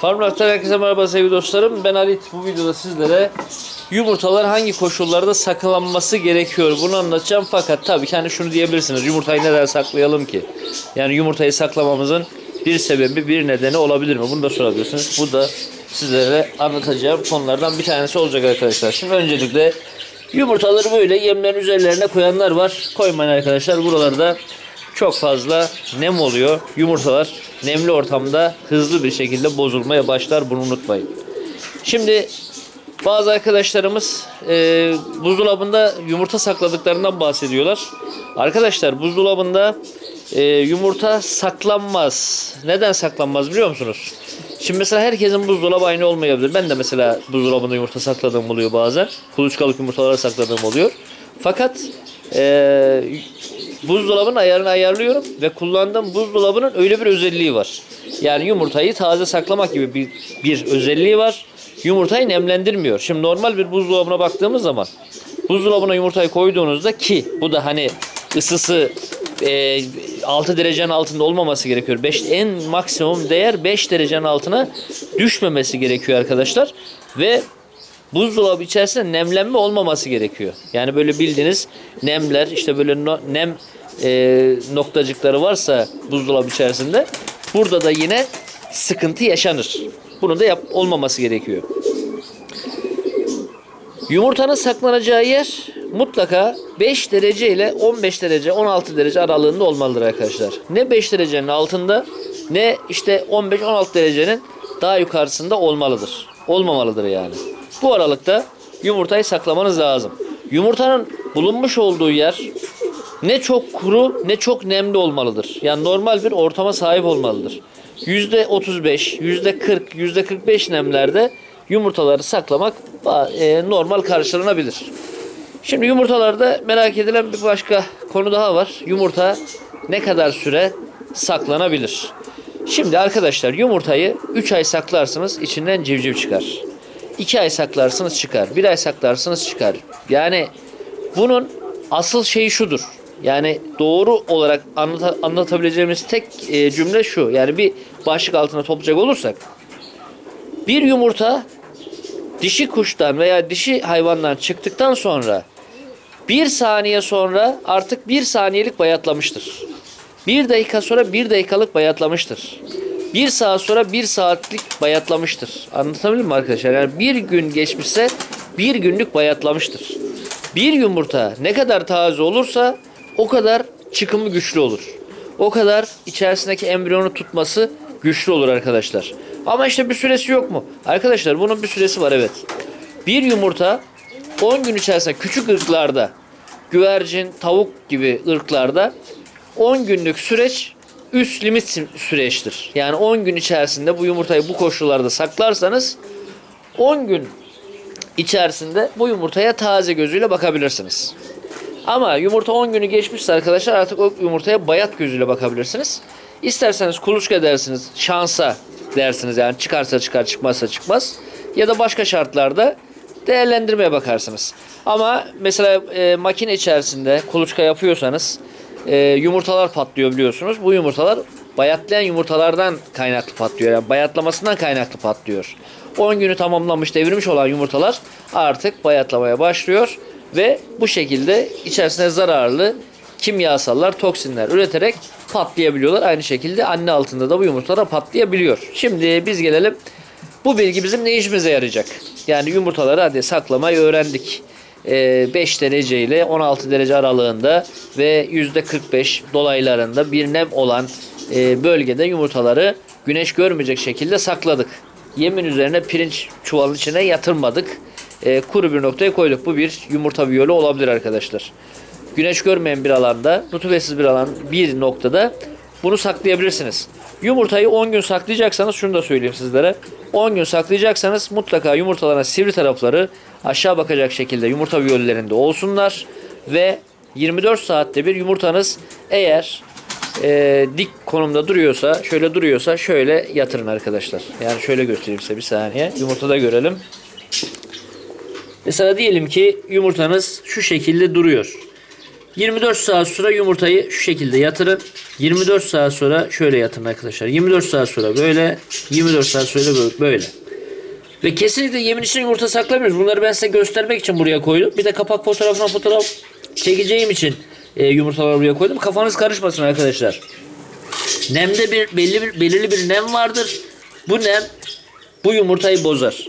Farmlak'tan herkese merhaba sevgili dostlarım. Ben Halit. Bu videoda sizlere yumurtalar hangi koşullarda saklanması gerekiyor bunu anlatacağım. Fakat tabii ki hani şunu diyebilirsiniz. Yumurtayı neden saklayalım ki? Yani yumurtayı saklamamızın bir sebebi, bir nedeni olabilir mi? Bunu da sorabilirsiniz. Bu da sizlere anlatacağım konulardan bir tanesi olacak arkadaşlar. Şimdi öncelikle yumurtaları böyle yemlerin üzerlerine koyanlar var. Koymayın arkadaşlar. Buralarda çok fazla nem oluyor. Yumurtalar nemli ortamda hızlı bir şekilde bozulmaya başlar. Bunu unutmayın. Şimdi bazı arkadaşlarımız e, buzdolabında yumurta sakladıklarından bahsediyorlar. Arkadaşlar buzdolabında e, yumurta saklanmaz. Neden saklanmaz biliyor musunuz? Şimdi mesela herkesin buzdolabı aynı olmayabilir. Ben de mesela buzdolabında yumurta sakladığım oluyor bazen. Kuluçkalık yumurtaları sakladığım oluyor. Fakat e, buzdolabının ayarını ayarlıyorum ve kullandığım buzdolabının öyle bir özelliği var. Yani yumurtayı taze saklamak gibi bir, bir özelliği var. Yumurtayı nemlendirmiyor. Şimdi normal bir buzdolabına baktığımız zaman buzdolabına yumurtayı koyduğunuzda ki bu da hani ısısı e, 6 derecenin altında olmaması gerekiyor. 5 en maksimum değer 5 derecenin altına düşmemesi gerekiyor arkadaşlar. Ve buzdolabı içerisinde nemlenme olmaması gerekiyor. Yani böyle bildiğiniz nemler işte böyle nem e, noktacıkları varsa buzdolabı içerisinde burada da yine sıkıntı yaşanır. Bunun da yap olmaması gerekiyor. Yumurtanın saklanacağı yer mutlaka 5 derece ile 15 derece 16 derece aralığında olmalıdır arkadaşlar. Ne 5 derecenin altında ne işte 15-16 derecenin daha yukarısında olmalıdır. Olmamalıdır yani. Bu aralıkta yumurtayı saklamanız lazım. Yumurtanın bulunmuş olduğu yer ne çok kuru ne çok nemli olmalıdır. Yani normal bir ortama sahip olmalıdır. %35, %40, %45 nemlerde yumurtaları saklamak e, normal karşılanabilir. Şimdi yumurtalarda merak edilen bir başka konu daha var. Yumurta ne kadar süre saklanabilir? Şimdi arkadaşlar yumurtayı 3 ay saklarsınız içinden civciv çıkar. 2 ay saklarsınız çıkar. 1 ay saklarsınız çıkar. Yani bunun asıl şeyi şudur. Yani doğru olarak anlata- anlatabileceğimiz tek e, cümle şu. Yani bir başlık altına toplayacak olursak bir yumurta dişi kuştan veya dişi hayvandan çıktıktan sonra bir saniye sonra artık bir saniyelik bayatlamıştır. Bir dakika sonra bir dakikalık bayatlamıştır. Bir saat sonra bir saatlik bayatlamıştır. Anlatabildim mi arkadaşlar? Yani bir gün geçmişse bir günlük bayatlamıştır. Bir yumurta ne kadar taze olursa o kadar çıkımı güçlü olur. O kadar içerisindeki embriyonu tutması güçlü olur arkadaşlar. Ama işte bir süresi yok mu? Arkadaşlar bunun bir süresi var evet. Bir yumurta 10 gün içerisinde küçük ırklarda güvercin, tavuk gibi ırklarda 10 günlük süreç üst limit sü- süreçtir. Yani 10 gün içerisinde bu yumurtayı bu koşullarda saklarsanız 10 gün içerisinde bu yumurtaya taze gözüyle bakabilirsiniz. Ama yumurta 10 günü geçmişse arkadaşlar artık o yumurtaya bayat gözüyle bakabilirsiniz. İsterseniz kuluçka dersiniz, şansa dersiniz yani çıkarsa çıkar çıkmazsa çıkmaz. Ya da başka şartlarda değerlendirmeye bakarsınız. Ama mesela e, makine içerisinde kuluçka yapıyorsanız e, yumurtalar patlıyor biliyorsunuz. Bu yumurtalar bayatlayan yumurtalardan kaynaklı patlıyor. Yani bayatlamasından kaynaklı patlıyor. 10 günü tamamlamış, devirmiş olan yumurtalar artık bayatlamaya başlıyor ve bu şekilde içerisine zararlı kimyasallar, toksinler üreterek patlayabiliyorlar. Aynı şekilde anne altında da bu yumurtalar patlayabiliyor. Şimdi biz gelelim bu bilgi bizim ne işimize yarayacak? Yani yumurtaları hadi saklamayı öğrendik. Ee, 5 derece ile 16 derece aralığında ve %45 dolaylarında bir nem olan e, bölgede yumurtaları güneş görmeyecek şekilde sakladık. Yemin üzerine pirinç çuvalın içine yatırmadık. Ee, kuru bir noktaya koyduk. Bu bir yumurta viyolu olabilir arkadaşlar. Güneş görmeyen bir alanda, rutubetsiz bir alan bir noktada bunu saklayabilirsiniz. Yumurtayı 10 gün saklayacaksanız şunu da söyleyeyim sizlere. 10 gün saklayacaksanız mutlaka yumurtaların sivri tarafları aşağı bakacak şekilde yumurta viyollerinde olsunlar ve 24 saatte bir yumurtanız eğer e, dik konumda duruyorsa, şöyle duruyorsa şöyle yatırın arkadaşlar. Yani şöyle göstereyim size bir saniye. Yumurtada görelim. Mesela diyelim ki yumurtanız şu şekilde duruyor. 24 saat sonra yumurtayı şu şekilde yatırın. 24 saat sonra şöyle yatırın arkadaşlar. 24 saat sonra böyle. 24 saat sonra böyle-. Ve kesinlikle yemin için yumurta saklamıyoruz. Bunları ben size göstermek için buraya koydum. Bir de kapak fotoğrafına fotoğraf çekeceğim için e, yumurtaları buraya koydum. Kafanız karışmasın arkadaşlar. Nemde bir belli bir belirli bir nem vardır. Bu nem bu yumurtayı bozar.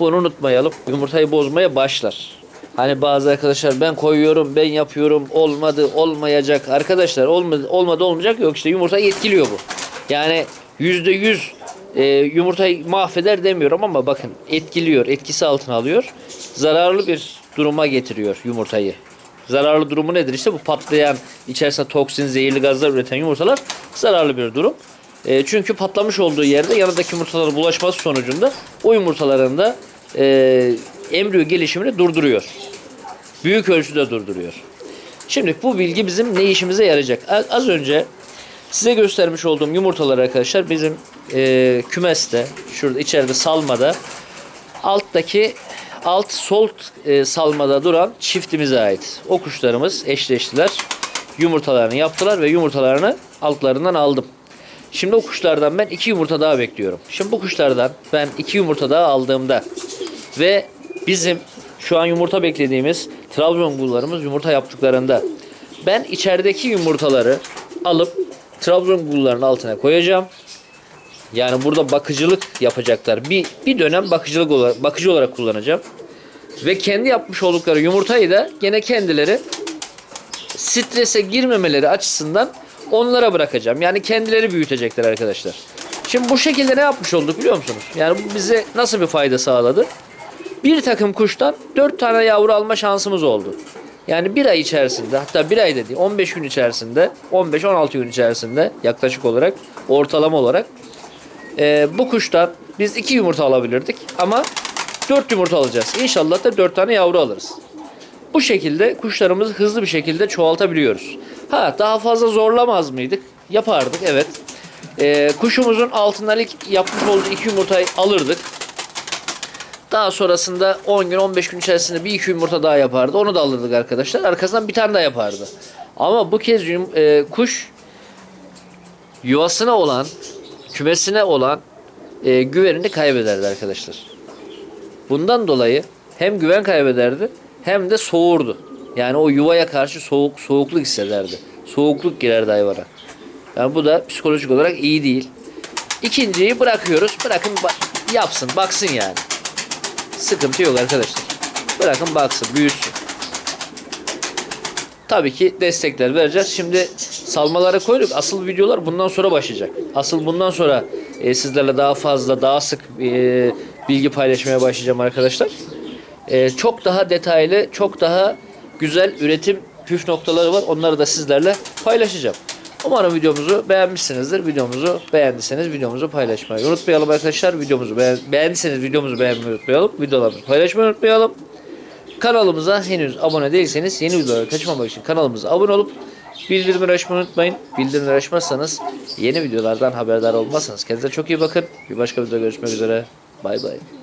Bunu unutmayalım. Yumurtayı bozmaya başlar. Hani bazı arkadaşlar ben koyuyorum, ben yapıyorum, olmadı, olmayacak. Arkadaşlar olmadı, olmadı olmayacak yok işte yumurtayı etkiliyor bu. Yani yüzde yüz e, yumurtayı mahveder demiyorum ama bakın etkiliyor, etkisi altına alıyor. Zararlı bir duruma getiriyor yumurtayı. Zararlı durumu nedir? İşte bu patlayan, içerisinde toksin, zehirli gazlar üreten yumurtalar zararlı bir durum. E, çünkü patlamış olduğu yerde yanındaki yumurtalara bulaşması sonucunda o yumurtaların da e, embriyo gelişimini durduruyor. Büyük ölçüde durduruyor. Şimdi bu bilgi bizim ne işimize yarayacak? Az önce size göstermiş olduğum yumurtalar arkadaşlar bizim e, kümeste, şurada içeride salmada alttaki alt sol e, salmada duran çiftimize ait. O kuşlarımız eşleştiler. Yumurtalarını yaptılar ve yumurtalarını altlarından aldım. Şimdi o kuşlardan ben iki yumurta daha bekliyorum. Şimdi bu kuşlardan ben iki yumurta daha aldığımda ve bizim şu an yumurta beklediğimiz Trabzon gullarımız yumurta yaptıklarında ben içerideki yumurtaları alıp Trabzon gullarının altına koyacağım. Yani burada bakıcılık yapacaklar. Bir, bir dönem bakıcılık olarak, bakıcı olarak kullanacağım. Ve kendi yapmış oldukları yumurtayı da gene kendileri strese girmemeleri açısından onlara bırakacağım. Yani kendileri büyütecekler arkadaşlar. Şimdi bu şekilde ne yapmış olduk biliyor musunuz? Yani bu bize nasıl bir fayda sağladı? Bir takım kuştan 4 tane yavru alma şansımız oldu. Yani bir ay içerisinde hatta bir ay dedi 15 gün içerisinde 15-16 gün içerisinde yaklaşık olarak ortalama olarak e, bu kuştan biz 2 yumurta alabilirdik ama 4 yumurta alacağız. İnşallah da 4 tane yavru alırız. Bu şekilde kuşlarımızı hızlı bir şekilde çoğaltabiliyoruz. Ha daha fazla zorlamaz mıydık? Yapardık evet. Ee, kuşumuzun altından ilk yapmış olduğu iki yumurtayı alırdık. Daha sonrasında 10 gün 15 gün içerisinde bir iki yumurta daha yapardı. Onu da alırdık arkadaşlar. Arkasından bir tane daha yapardı. Ama bu kez yum- e, kuş yuvasına olan, kümesine olan e, güvenini kaybederdi arkadaşlar. Bundan dolayı hem güven kaybederdi hem de soğurdu. Yani o yuvaya karşı soğuk soğukluk hissederdi. Soğukluk girerdi hayvana. Yani bu da psikolojik olarak iyi değil. İkinciyi bırakıyoruz. Bırakın yapsın, baksın yani. Sıkıntı yok arkadaşlar. Bırakın baksın, büyüsün. Tabii ki destekler vereceğiz. Şimdi salmalara koyduk. Asıl videolar bundan sonra başlayacak. Asıl bundan sonra e, sizlerle daha fazla, daha sık e, bilgi paylaşmaya başlayacağım arkadaşlar. E, çok daha detaylı, çok daha güzel üretim püf noktaları var. Onları da sizlerle paylaşacağım. Umarım videomuzu beğenmişsinizdir. Videomuzu beğendiyseniz videomuzu paylaşmayı unutmayalım arkadaşlar. Videomuzu beğen beğendiyseniz videomuzu beğenmeyi unutmayalım. Videolarımızı paylaşmayı unutmayalım. Kanalımıza henüz abone değilseniz yeni videoları kaçırmamak için kanalımıza abone olup bildirimleri açmayı unutmayın. Bildirimleri açmazsanız yeni videolardan haberdar olmazsınız. Kendinize çok iyi bakın. Bir başka videoda görüşmek üzere. Bay bay.